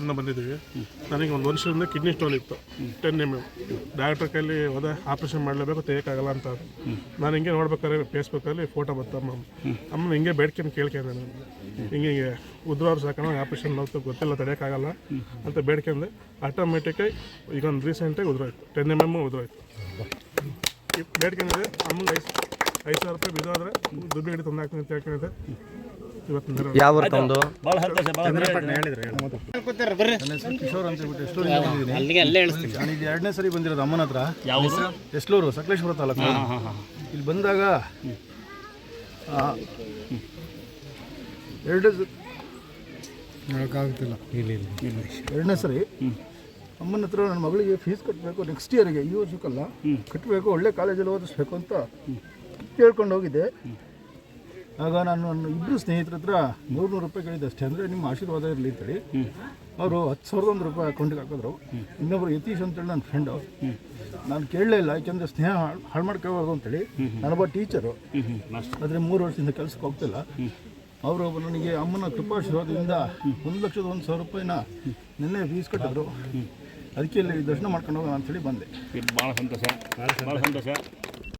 ಇಂದ ಬಂದಿದ್ದೀವಿ. ನನಗೆ ಒಂದು ವರ್ಷದಿಂದ ಕಿಡ್ನಿ ಸ್ಟೋನ್ ಇತ್ತು. ಟೆನ್ ಎಂ ಎಂ ಡಾಕ್ಟರ್ ಕೈಲಿ ಹೋದ ಆಪ್ರೇಷನ್ ಮಾಡಲೇಬೇಕು ಅಂತ. ನಾನು ಹಿಂಗೆ ನೋಡ್ಬೇಕಾದ್ರೆ ಫೇಸ್ಬುಕ್ಕಲ್ಲಿ ಫೋಟೋ ಬತ್ತಮ್ಮ ಅಮ್ಮ ಹಿಂಗೆ ಬೇಡ್ಕೊಂಡು ಕೇಳ್ಕೊಂಡೆ ನಾನು. ಹಿಂಗೆ ಹಿಂಗೆ ಉದ್ರವ್ರು ಸಾಕಣ ಆಪ್ರೇಷನ್ ಮಾಡ್ತು, ಗೊತ್ತಿಲ್ಲ ತಡೆಯೋಕ್ಕಾಗಲ್ಲ ಅಂತ ಬೇಡ್ಕೊಂಡೆ ಆಟೋಮೆಟಿಕಾಗಿ ಈಗ ಒಂದು ರೀಸೆಂಟಾಗಿ ಉದ್ರೋಯ್ತು. ಟೆನ್ ಎಂ ಎಂ ಉದ್ರೋಯ್ತು. ಬೇಡ್ಕೊಂಡಿದೆ ಅಮ್ಮಂಗೆ ಐದು ಐದು ಸಾವಿರ ರೂಪಾಯಿ ಬಿದ್ದೋದ್ರೆ ದುಡ್ಡು ಹಿಡಿ ತಂದು ಅಂತ ಹೇಳ್ಕೊಂಡಿದ್ದೆ. ಯಾವ ಊರು ಕಿಶೋರ್ ಅಂತ ಹೇಳ್ಬಿಟ್ಟು ನಾನು ಇದು ಎರಡನೇ ಸರಿ ಬಂದಿರೋದು ಅಮ್ಮನ ಹತ್ರ. ಎಸ್ಲೂರು ಸಕಲೇಶ್ವರ ತಾಲೂಕು. ಇಲ್ಲಿ ಬಂದಾಗ ಆ, ಎರಡು ಎರಡನೇ ಸರಿ ಅಮ್ಮನ ಹತ್ರ ನನ್ನ ಮಗಳಿಗೆ ಫೀಸ್ ಕಟ್ಟಬೇಕು ನೆಕ್ಸ್ಟ್ ಇಯರ್ಗೆ ಈ ವರ್ಷಕ್ಕಲ್ಲ ಕಟ್ಟಬೇಕು ಒಳ್ಳೆ ಕಾಲೇಜಲ್ಲಿ ಓದಿಸ್ಬೇಕು ಅಂತ ಕೇಳ್ಕೊಂಡು ಹೋಗಿದ್ದೆ. ಆಗ ನಾನು ನನ್ನ ಇಬ್ಬರು ಸ್ನೇಹಿತರ ಹತ್ರ ನೂರು ನೂರು ರೂಪಾಯಿ ಕೇಳಿದ್ದೆ ಅಷ್ಟೇ. ಅಂದರೆ ನಿಮ್ಮ ಆಶೀರ್ವಾದ ಇರಲಿ ಅಂತೇಳಿ. ಅವರು ಹತ್ತು ಸಾವಿರದ ಒಂದು ರೂಪಾಯಿ ಅಕೌಂಟಿಗೆ ಹಾಕಿದ್ರು. ಇನ್ನೊಬ್ಬರು ಯತೀಶ್ ಅಂತೇಳಿ ನನ್ನ ಫ್ರೆಂಡು ನಾನು ಕೇಳಲೇ ಇಲ್ಲ, ಯಾಕೆಂದರೆ ಸ್ನೇಹ ಹಾಳು ಹಾಳು ಮಾಡ್ಕೋಬಾರ್ದು ಅಂತೇಳಿ. ನಾನೊಬ್ಬ ಟೀಚರು ಆದರೆ ಮೂರು ವರ್ಷದಿಂದ ಕೆಲಸಕ್ಕೆ ಹೋಗ್ತಿಲ್ಲ. ಅವರು ನನಗೆ ಅಮ್ಮನ ಕೃಪಾಶೀರ್ವಾದದಿಂದ ಒಂದು ಲಕ್ಷದ ಒಂದು ಸಾವಿರ ರೂಪಾಯಿನ ನಿನ್ನೆ ಫೀಸ್ ಕಟ್ಟಿದ್ರು. ಅದಕ್ಕೆ ಇಲ್ಲಿ ದರ್ಶನ ಮಾಡ್ಕೊಂಡು ಹೋಗೋಣ ಅಂತೇಳಿ ಬಂದೆ. ಭಾಳ ಸಂತೋಷ ಭಾಳ ಸಂತೋಷ.